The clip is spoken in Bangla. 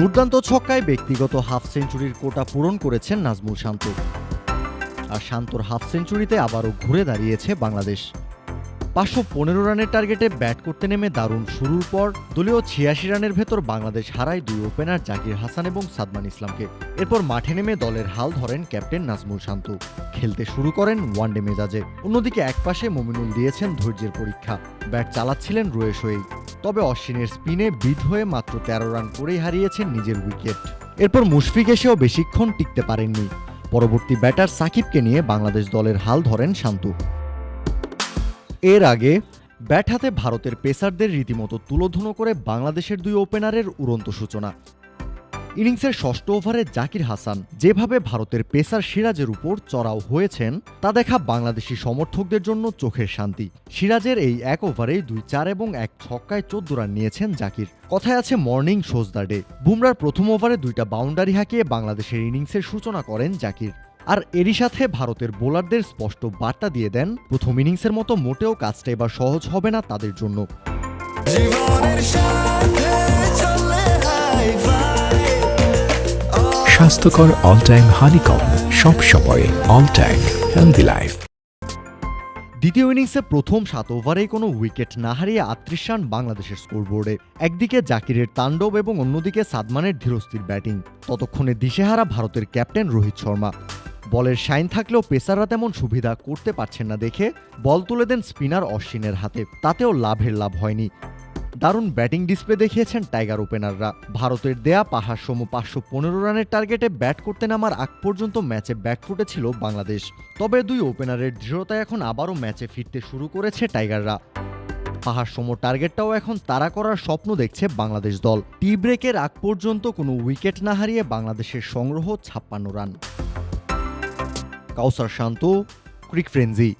দুর্দান্ত ছক্কায় ব্যক্তিগত হাফ সেঞ্চুরির কোটা পূরণ করেছেন নাজমুল শান্ত। আর শান্তর হাফ সেঞ্চুরিতে আবারও ঘুরে দাঁড়িয়েছে বাংলাদেশ। পাঁচশো পনেরো রানের টার্গেটে ব্যাট করতে নেমে দারুণ শুরুর পর দলীয় ছিয়াশি রানের ভেতর বাংলাদেশ হারায় দুই ওপেনার জাকির হাসান এবং সাদমান ইসলামকে। এরপর মাঠে নেমে দলের হাল ধরেন ক্যাপ্টেন নাজমুল শান্ত। খেলতে শুরু করেন ওয়ানডে মেজাজে। অন্যদিকে একপাশে মমিনুল দিয়েছেন ধৈর্যের পরীক্ষা। ব্যাট চালাচ্ছিলেন রয়েস হয়েই। তবে অশ্বিনের স্পিনে বিধ হয়ে মাত্র তেরো রান করেই হারিয়েছেন নিজের উইকেট। এরপর মুশফিক এসেও বেশিক্ষণ টিকতে পারেননি। পরবর্তী ব্যাটার সাকিবকে নিয়ে বাংলাদেশ দলের হাল ধরেন শান্তু। এর আগে ব্যাট হাতে ভারতের পেসারদের রীতিমতো তুলোধনো করে বাংলাদেশের দুই ওপেনারের উড়ন্ত সূচনা। ইনিংসের ষষ্ঠ ওভারে জাকির হাসান যেভাবে ভারতের পেসার সিরাজের উপর চড়াও হয়েছেন, তা দেখা বাংলাদেশি সমর্থকদের জন্য চোখের শান্তি। সিরাজের এই এক ওভারে দুই চার এবং এক ছক্কায় চোদ্দ রান নিয়েছেন জাকির। কথায় আছে, মর্নিং শোজ দ্য ডে। বুমরার প্রথম ওভারে দুইটা বাউন্ডারি হাঁকিয়ে বাংলাদেশের ইনিংসের সূচনা করেন জাকির। আর এরই সাথে ভারতের বোলারদের স্পষ্ট বার্তা দিয়ে দেন, প্রথম ইনিংসের মতো মোটেও কাজটা এবার সহজ হবে না তাদের জন্য। জীবনের স্বাস্থ্যকর অল টাইম হানিকম সব সময় অল টাইম হেলদি লাইফ দ্বিতীয় ইনিংসে প্রথম সাত ওভারেই কোনো উইকেট না হারিয়ে আটত্রিশ রান বাংলাদেশের স্কোরবোর্ডে। একদিকে জাকিরের তাণ্ডব এবং অন্যদিকে সাদমানের ধীরস্থির ব্যাটিং। ততক্ষণে দিশেহারা ভারতের ক্যাপ্টেন রোহিত শর্মা। বলের শাইন থাকলেও পেসাররা তেমন সুবিধা করতে পারছেন না দেখে বল তুলে দেন স্পিনার অশ্বিনের হাতে। তাতেও লাভের লাভ হয়নি। দারুণ ব্যাটিং ডিসপ্লে দেখিয়েছেন টাইগার ওপেনাররা। ভারতের দেয়া পাহাড় সম পাঁচশো পনেরো রানের টার্গেটে ব্যাট করতে নামার আগ পর্যন্ত ম্যাচে ব্যাকফুটে ছিল বাংলাদেশ। তবে দুই ওপেনারের দৃঢ়তায় এখন আবারও ম্যাচে ফিরতে শুরু করেছে টাইগাররা। পাহাড় সম টার্গেটটাও এখন তাড়া করার স্বপ্ন দেখছে বাংলাদেশ দল। টি ব্রেকের আগ পর্যন্ত কোনো উইকেট না হারিয়ে বাংলাদেশের সংগ্রহ ছাপ্পান্ন রান। কাউসার শান্ত, ক্রিক ফ্রেঞ্জি